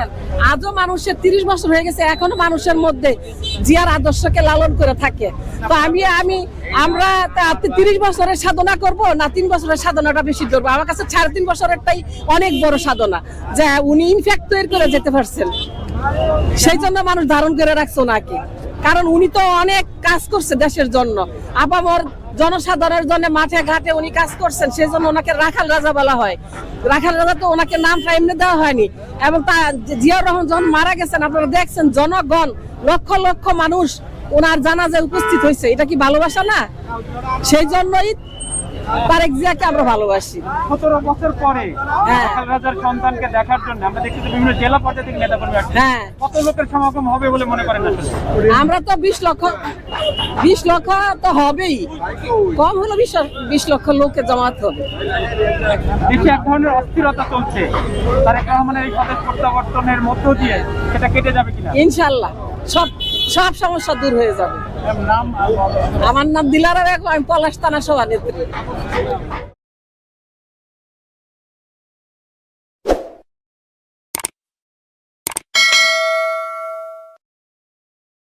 জানেন আজও মানুষের তিরিশ বছর হয়ে গেছে, এখনও মানুষের মধ্যে জিয়ার আদর্শকে লালন করে থাকে। তো আমি আমি, আমরা তিরিশ বছরের সাধনা করব না তিন বছরের সাধনাটা বেশি করব আমার কাছে সাড়ে তিন বছরেরটাই অনেক বড় সাধনা, যে উনি ইনফ্যাক্ট তৈরি করে যেতে পারছেন। সেই জন্য মানুষ ধারণ করে রাখছে ওনাকে। কারণ উনি তো অনেক কাজ করছে দেশের জন্য। আপামর জনসাধারণের জন্য মাঠে ঘাটে উনি কাজ করছেন সেই জন্য ওনাকে রাখাল রাজা বলা হয়। রাখাল রাজা তো ওনাকে নামটা এমনি দেওয়া হয়নি। এবং তা জিয়াউর রহমান যখন মারা গেছেন, আপনারা দেখছেন জনগণ, লক্ষ লক্ষ মানুষ ওনার জানাজায় উপস্থিত হয়েছে। এটা কি ভালোবাসা না? সেই জন্যই তারেক জিয়াকে আমরা ভালোবাসি। সতেরো বছর পরে হ্যাঁ। রাজার সন্তানকে দেখার জন্য আমরা দেখছি বিভিন্ন জেলা পর্যায়ে থেকে নেতা কর্মী হ্যাঁ। কত লোকের সমাগম হবে বলে মনে করেন আমরা তো বিশ লক্ষ বিশ লক্ষ তো হবেই। কম হলো বিশ বিশ লক্ষ লোকের জমাত হবে। দেশে এক ধরনের অস্থিরতা চলছে। তারেক রহমানের এই স্বদেশ প্রত্যাবর্তনের মধ্য দিয়ে সেটা কেটে যাবে কিনা? ইনশাল্লাহ। সব সব সমস্যা দূর হয়ে যাবে। আমার নাম দিলারা আমি পলাশ থানা সভানেত্রী।